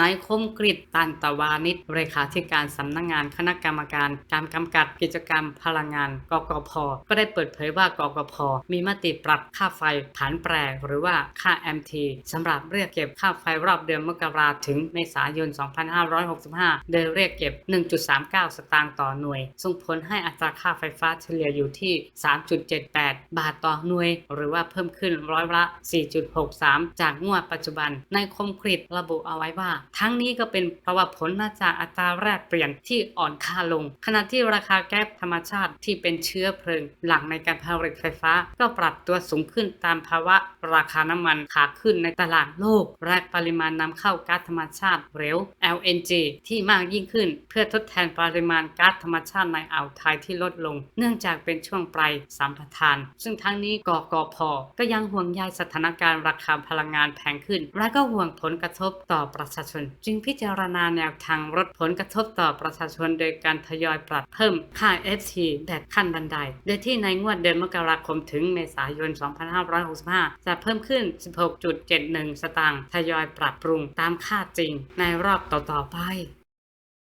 นายคมกริตตันตวานิชเลขาธิการสำนักงงานคณะกรรมการ การกำกับกิจกรรมพลังงาน กกพ ก็ได้เปิดเผยว่ากกพ มีมติปรับค่าไฟผันแปรหรือว่าค่า MT สำหรับเรียกเก็บค่าไฟรอบเดือนมกราถึงเมษายน 2565 โดยเรียกเก็บ 1.39 สตางค์ต่อหน่วย ส่งผลให้อัตราค่าไฟฟ้าเฉลี่ยอยู่ที่ 3.78 บาทต่อหน่วย หรือว่าเพิ่มขึ้นร้อยละ 4.63 จากงวดปัจจุบัน ในคมกริตระบุเอาไว้ว่า ทั้งนี้ก็เป็นเพราะว่าผลมาจากอัตราแลกเปลี่ยนที่อ่อนค่าลง ขณะที่ราคาแก๊สธรรมชาติที่เป็นเชื้อเพลิง หลักในการผลิตไฟฟ้า ก็ปรับตัวสูงขึ้นตามภาวะราคาน้ำมันขาขึ้นในตลาดโลกและปริมาณนำเข้าก๊าซธรรมชาติเร็ว LNG ที่มากยิ่งขึ้น เพื่อทดแทนปริมาณก๊าซธรรมชาติในอ่าวไทยที่ลดลง เนื่องจากเป็นช่วงปลายสัมปทานซึ่งทั้งนี้กกพก็ยังห่วงใยสถานการณ์ราคาพลังงานแพงขึ้น และก็ห่วงผลกระทบต่อประชาชน จึงพิจารณาแนวทางลดผลกระทบต่อประชาชน โดยการทยอยปรับเพิ่มค่า FT แบบขั้นบันได โดยที่ในงวดเดือนมกราคมถึงเมษายน 2565 จะเพิ่มขึ้น 16.71 สตางค์ทยอยปรับปรุงตามค่าจริงในรอบต่อๆไป